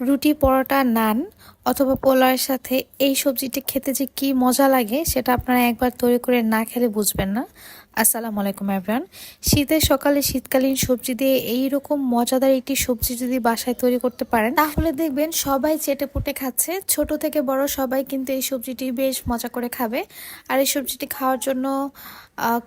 রুটি পরোটা নান অথবা পোলাওয়ের সাথে এই সবজিটি খেতে যে কি মজা লাগে, সেটা আপনারা একবার তৈরি করে না খেলে বুঝবেন না। আসসালামু আলাইকুম এভরান শীতের সকালে শীতকালীন সবজি দিয়ে এই রকম মজাদার একটি সবজি যদি বাসায় তৈরি করতে পারেন, তাহলে দেখবেন সবাই চেটে পুটে খাচ্ছে। ছোট থেকে বড় সবাই কিন্তু এই সবজিটি বেশ মজা করে খাবে। আর এই সবজিটি খাওয়ার জন্য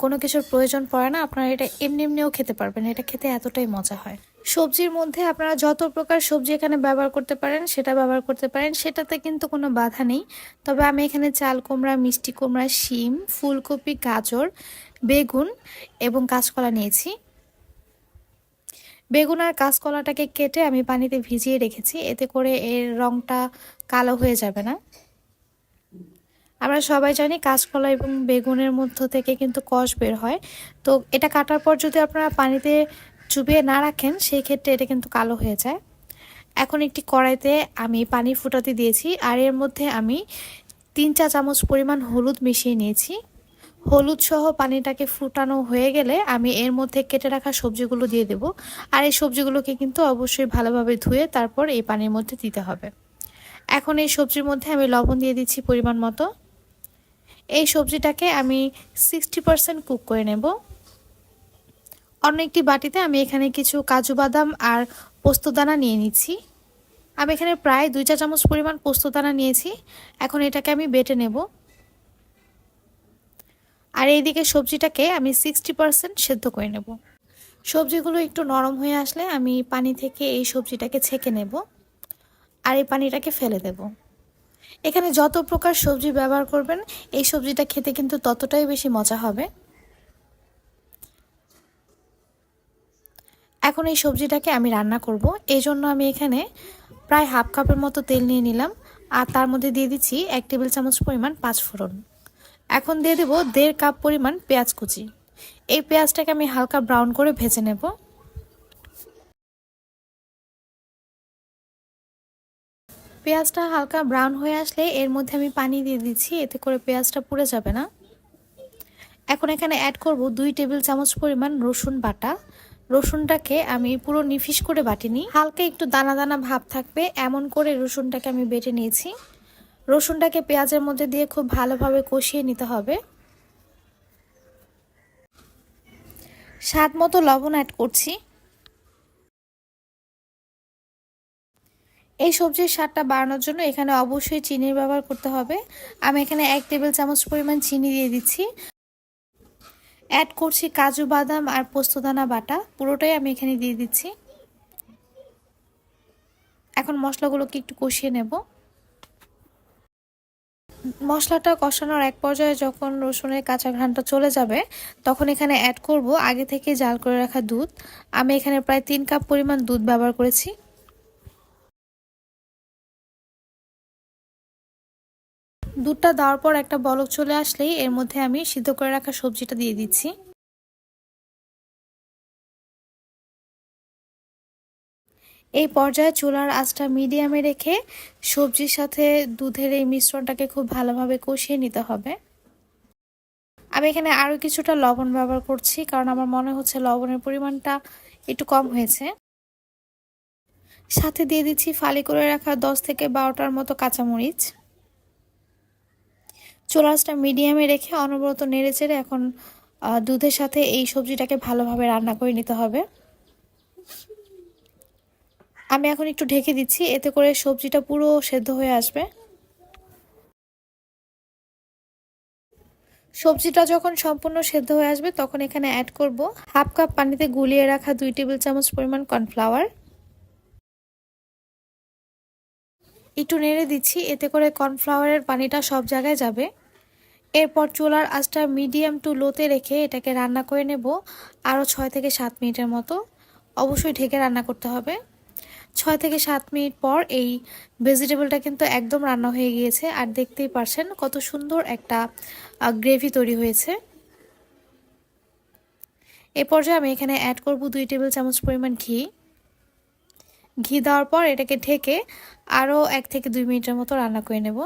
কোনো কিছুর প্রয়োজন পড়ে না, আপনারা এটা এমনি এমনিও খেতে পারবেন। এটা খেতে এতটাই মজা হয়। সবজির মধ্যে আপনারা যত প্রকার সবজি এখানে ব্যবহার করতে পারেন, সেটা ব্যবহার করতে পারেন। সেটাতে কিন্তু কোনো বাধা নেই। তবে আমি এখানে চাল কুমড়া, মিষ্টি কুমড়া, শিম, ফুলকপি, গাজর, বেগুন এবং কাঁচকলা নিয়েছি। বেগুন আর কাঁচকলাটাকে কেটে আমি পানিতে ভিজিয়ে রেখেছি। এতে করে এর রংটা কালো হয়ে যাবে না। আমরা সবাই জানি কাঁচকলা এবং বেগুনের মধ্য থেকে কিন্তু কষ বের হয়। তো এটা কাটার পর যদি আপনারা পানিতে চুবিয়ে না রাখেন, সেই ক্ষেত্রে এটা কিন্তু কালো হয়ে যায়। এখন একটি কড়াইতে আমি পানি ফুটাতে দিয়েছি, আর এর মধ্যে আমি তিন চা চামচ পরিমাণ হলুদ মিশিয়ে নিয়েছি। হলুদ সহ পানিটাকে ফুটানো হয়ে গেলে আমি এর মধ্যে কেটে রাখা সবজিগুলো দিয়ে দেব। আর এই সবজিগুলোকে কিন্তু অবশ্যই ভালোভাবে ধুয়ে তারপর এই পানির মধ্যে দিতে হবে। এখন এই সবজির মধ্যে আমি লবণ দিয়ে দিচ্ছি পরিমাণ মতো। এই সবজিটাকে আমি সিক্সটি পারসেন্ট কুক করে নেব। অন্য একটি বাটিতে আমি এখানে কিছু কাজু বাদাম আর পোস্তদানা নিয়ে নিচ্ছি। আমি এখানে প্রায় দুই চা চামচ পরিমাণ পোস্তদানা নিয়েছি। এখন এটাকে আমি বেটে নেব। আর এইদিকে সবজিটাকে আমি সিক্সটি পারসেন্ট সেদ্ধ করে নেব। সবজিগুলো একটু নরম হয়ে আসলে আমি পানি থেকে এই সবজিটাকে ছেঁকে নেব আর এই পানিটাকে ফেলে দেব। এখানে যত প্রকার সবজি ব্যবহার করবেন, এই সবজিটা খেতে কিন্তু ততটাই বেশি মজা হবে। এখন এই সবজিটাকে আমি রান্না করব। এই জন্য আমি এখানে প্রায় হাফ কাপের মতো তেল নিয়ে নিলাম। আর তার মধ্যে দিয়ে দিচ্ছি এক টেবিল চামচ পরিমাণ পাঁচ ফোড়ন। এখন দিয়ে দেব দেড় কাপ পরিমাণ পেঁয়াজ কুচি। এই পেঁয়াজটাকে আমি হালকা ব্রাউন করে ভেজে নেব। পেঁয়াজটা হালকা ব্রাউন হয়ে আসলে এর মধ্যে আমি পানি দিয়ে দিচ্ছি, এতে করে পেঁয়াজটা পুড়ে যাবে না। এখন এখানে অ্যাড করব দুই টেবিল চামচ পরিমাণ রসুন বাটা। রসুনটাকে আমি পুরো নিফিস করে বাটিনি। হালকা একটু দানা দানা ভাব থাকবে, এমন করে রসুনটাকে আমি বেটে নিয়েছি। রসুনটাকে পেঁয়াজের মধ্যে দিয়ে খুব ভালোভাবে কষিয়ে নিতে হবে। স্বাদ মতো লবণ অ্যাড করছি। এই সবজির স্বাদটা বাড়ানোর জন্য এখানে অবশ্যই চিনির ব্যবহার করতে হবে। আমি এখানে এক টেবিল চামচ পরিমাণ চিনি দিয়ে দিচ্ছি। অ্যাড করছি কাজু বাদাম আর পোস্তদানা বাটা। পুরোটাই আমি এখানে দিয়ে দিচ্ছি। এখন মশলাগুলোকে একটু কষিয়ে নেব। মশলাটা কষানোর এক পর্যায়ে যখন রসুনের কাঁচা ঘ্রানটা চলে যাবে, তখন এখানে অ্যাড করব আগে থেকে জাল করে রাখা দুধ। আমি এখানে প্রায় তিন কাপ পরিমাণ দুধ ব্যবহার করেছি। দুধটা দেওয়ার পর একটা বলক চলে আসলেই এর মধ্যে আমি সিদ্ধ করে রাখা সবজিটা দিয়ে দিচ্ছি। এই পর্যায়ে চুলার আঁচটা মিডিয়ামে রেখে সবজির সাথে দুধের এই মিশ্রণটাকে খুব ভালোভাবে কষিয়ে নিতে হবে। আমি এখানে আরও কিছুটা লবণ ব্যবহার করছি, কারণ আমার মনে হচ্ছে লবণের পরিমাণটা একটু কম হয়েছে। সাথে দিয়ে দিচ্ছি ফালি করে রাখা দশ থেকে বারোটার মতো কাঁচামরিচ। চুলাসটা মিডিয়ামে রেখে অনবরত নেড়ে চেড়ে এখন দুধের সাথে এই সবজিটাকে ভালোভাবে রান্না করে নিতে হবে। আমি এখন একটু ঢেকে দিচ্ছি, এতে করে সবজিটা পুরো সেদ্ধ হয়ে আসবে। সবজিটা যখন সম্পূর্ণ সেদ্ধ হয়ে আসবে, তখন এখানে অ্যাড করব হাফ কাপ পানিতে গুলিয়ে রাখা দুই টেবিল চামচ পরিমাণ কর্নফ্লাওয়ার। একটু নেড়ে দিচ্ছি, এতে করে কর্নফ্লাওয়ারের পানিটা সব জায়গায় যাবে। এরপর চুলার আঁচটা মিডিয়াম টু লোতে রেখে এটাকে রান্না করে নেব আরও ছয় থেকে সাত মিনিটের মতো। অবশ্যই ঢেকে রান্না করতে হবে। ছয় থেকে সাত মিনিট পর এই ভেজিটেবলটা কিন্তু একদম রান্না হয়ে গিয়েছে, আর দেখতেই পারছেন কত সুন্দর একটা গ্রেভি তৈরি হয়েছে। এ পর্যায়ে আমি এখানে অ্যাড করব দুই টেবিল চামচ পরিমাণ ঘি। ঘি দেওয়ার পর এটাকে ঢেকে আরও এক থেকে দুই মিনিটের মতো রান্না করে নেব।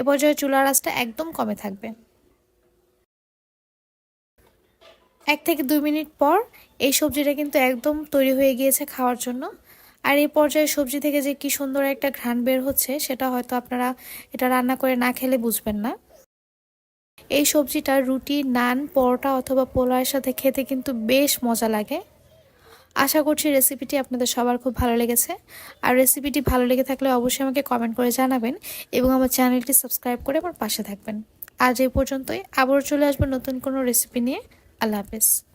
এ পর্যায়ে চুলার আঁচটা একদম কমে থাকবে। এক থেকে দুই মিনিট পর এই সবজিটা কিন্তু একদম তৈরি হয়ে গিয়েছে খাওয়ার জন্য। আর এই পর্যায়ে সবজি থেকে যে কি সুন্দর একটা ঘ্রাণ বের হচ্ছে, সেটা হয়তো আপনারা এটা রান্না করে না খেলে বুঝবেন না। এই সবজিটা রুটি, নান, পরোটা অথবা পোলাওয়ের সাথে খেতে কিন্তু বেশ মজা লাগে। আশা করছি রেসিপিটি আপনাদের সবার খুব ভালো লেগেছে। আর রেসিপিটি ভালো লেগে থাকলে অবশ্যই আমাকে কমেন্ট করে জানাবেন এবং আমার চ্যানেলটি সাবস্ক্রাইব করে আমার পাশে থাকবেন। আজ এই পর্যন্তই। আবারও চলে আসব নতুন কোনো রেসিপি নিয়ে। আল্লাহ হাফেজ।